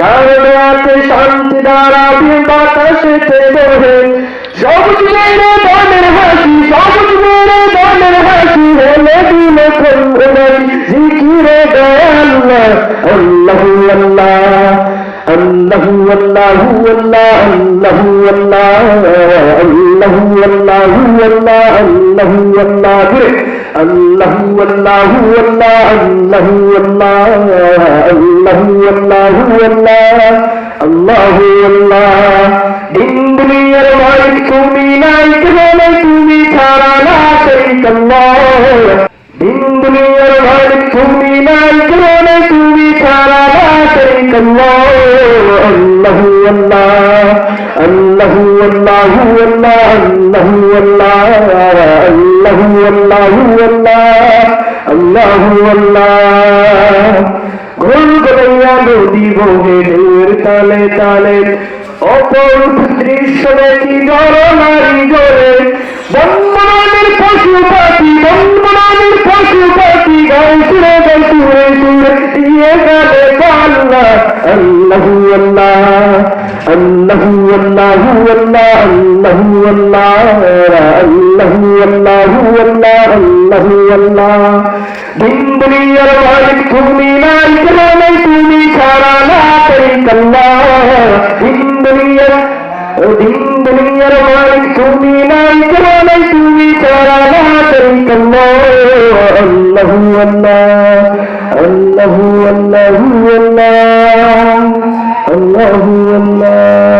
কারণে আছে শান্তি দ্বারা বাতাসেতে বহে সবুজ মেরে বনের হাসি সবুজ মেরে বনের হাসি হেলে দিল খন্ডনারি জিকিরে দয়াল্লাহ আল্লাহু আল্লাহ আল্লাহু আল্লাহু আল্লাহ আল্লাহু আল্লাহ আল্লাহু আল্লাহু আল্লাহ আল্লাহু আল্লাহ আল্লাহু আল্লাহু আল্লাহ আল্লাহু আল্লাহ আল্লাহু আল্লাহু আল্লাহ আল্লাহু আল্লাহ দিন আল্লাহ আল্লাহু আল্লাহ আল্লাহু আল্লাহু আল্লাহ আল্লাহু আল্লাহ আল্লাহু আল্লাহু আল্লাহ আল্লাহু আল্লাহ ঘুল গলাইয়া নদী বহে ঢেউয়ের তালে তালে অপরূপ দৃশ্য দেখি জড় അല്ലഹു അല്ല അല്ലഹു അല്ലാഹു അല്ല അല്ലഹു അല്ല അല്ലഹു അല്ലാഹു അല്ല അല്ലഹു അല്ല ദിൻ ദുനിയ വാലിക്കും നീ നായിക്കലായി നീ കാണാനാ തരിക്കല്ല ദിൻ ദുനിയ ദിൻ ദുനിയ വാലിക്കും നീ നായിക്കലായി നീ കാണാനാ തരിക്കല്ലോ അല്ലഹു അല്ല അല്ലഹു അല്ലഹു അല്ലാ তরিক আল্লাহ